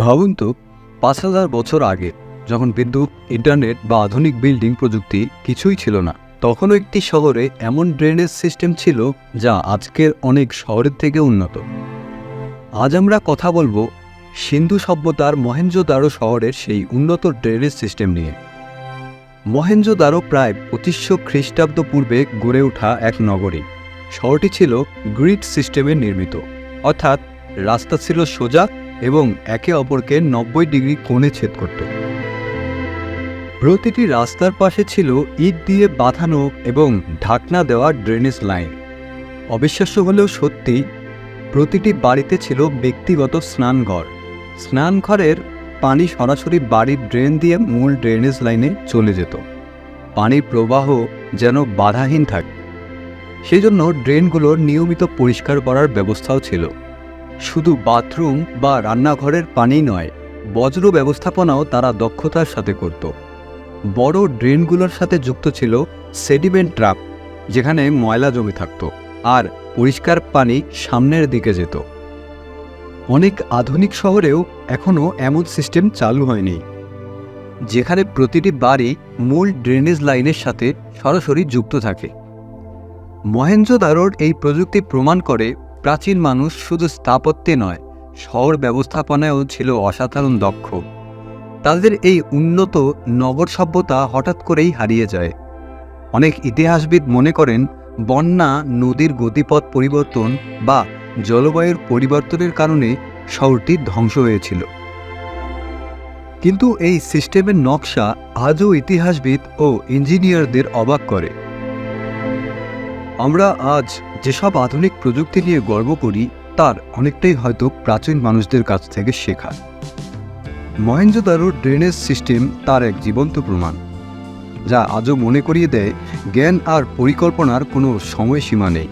ভাবুন তো, পাঁচ হাজার বছর আগে যখন বিদ্যুৎ, ইন্টারনেট বা আধুনিক বিল্ডিং প্রযুক্তি কিছুই ছিল না, তখনও একটি শহরে এমন ড্রেনেজ সিস্টেম ছিল যা আজকের অনেক শহরের থেকে উন্নত। আজ আমরা কথা বলব সিন্ধু সভ্যতার মহেঞ্জোদারো শহরের সেই উন্নত ড্রেনেজ সিস্টেম নিয়ে। মহেঞ্জোদারো প্রায় পঁচিশশো খ্রিস্টাব্দ পূর্বে গড়ে ওঠা এক নগরী। শহরটি ছিল গ্রিড সিস্টেমে নির্মিত, অর্থাৎ রাস্তা ছিল সোজা এবং একে অপরকে নব্বই ডিগ্রি কোণে ছেদ করত। প্রতিটি রাস্তার পাশে ছিল ইট দিয়ে বাঁধানো এবং ঢাকনা দেওয়া ড্রেনেজ লাইন অবিশ্বাস্য হলেও সত্যি, প্রতিটি বাড়িতে ছিল ব্যক্তিগত স্নানঘর। স্নানঘরের পানি সরাসরি বাড়ির ড্রেন দিয়ে মূল ড্রেনেজ লাইনে চলে যেত। পানির প্রবাহ যেন বাধাহীন থাকে। সেই জন্য ড্রেনগুলোর নিয়মিত পরিষ্কার করার ব্যবস্থাও ছিল। শুধু বাথরুম বা রান্নাঘরের পানি নয়, বজ্র ব্যবস্থাপনাও তারা দক্ষতার সাথে করত। বড় ড্রেনগুলোর সাথে যুক্ত ছিল সেডিমেন্ট ট্রাপ, যেখানে ময়লা জমে থাকত আর পরিষ্কার পানি সামনের দিকে যেত। অনেক আধুনিক শহরেও এখনও এমন সিস্টেম চালু হয়নি, যেখানে প্রতিটি বাড়ি মূল ড্রেনেজ লাইনের সাথে সরাসরি যুক্ত থাকে। মহেঞ্জোদারোর এই প্রযুক্তি প্রমাণ করে প্রাচীন মানুষ শুধু স্থাপত্যে নয়, শহর ব্যবস্থাপনায়ও ছিল অসাধারণ দক্ষ। তাদের এই উন্নত নগর সভ্যতা হঠাৎ করেই হারিয়ে যায়। অনেক ইতিহাসবিদ মনে করেন, বন্যা, নদীর গতিপথ পরিবর্তন বা জলবায়ুর পরিবর্তনের কারণে শহরটি ধ্বংস হয়েছিল। কিন্তু এই সিস্টেমের নকশা আজও ইতিহাসবিদ ও ইঞ্জিনিয়ারদের অবাক করে। আমরা আজ যেসব আধুনিক প্রযুক্তি নিয়ে গর্ব করি, তার অনেকটাই হয়তো প্রাচীন মানুষদের কাছ থেকে শেখা। মহেঞ্জোদারোর ড্রেনেজ সিস্টেম তার এক জীবন্ত প্রমাণ, যা আজও মনে করিয়ে দেয় জ্ঞান আর পরিকল্পনার কোনো সময়সীমা নেই।